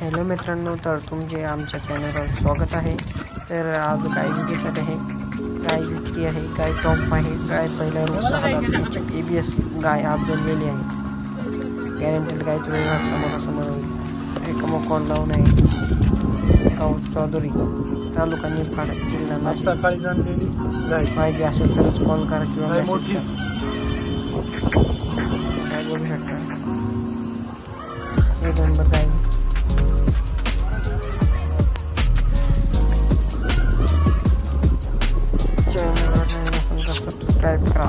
Hello मित्रांनो तर तुमचे आमच्या चॅनलवर स्वागत आहे. तर आज गाय विक्रीसाठी आहे. गाय विक्री आहे गाय टॉप आहे गाय पहिल्या रोज ए बी एस गाय आज जमलेली आहे. गॅरंटेड गायचं व्यवहार समोरासमोर होईल. एक कॉल लावून आहे चौधरी तालुका निफाड जिल्हा सकाळी गाय. पाहिजे असेल तरच कॉल करा किंवा गाय मेसेज करा. काय बघू शकता? एक नंबर सबस्क्राईब करा.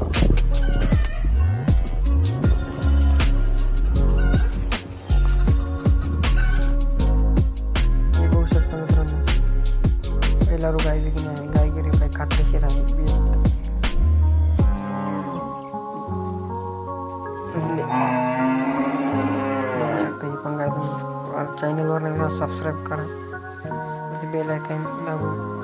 हे बघू शकता मित्रांनो. पहिला रो गायली की नाही? गाय गेली काय खात्रीशीर आहे ही पण गाय चॅनलवर नवीन सबस्क्राईब करा. बेल आयकन दाबून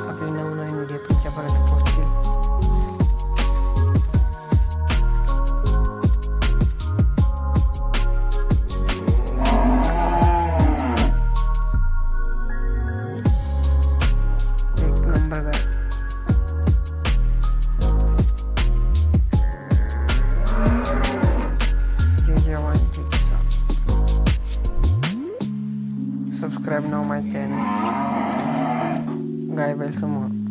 subscribe now my channel. Guy Belson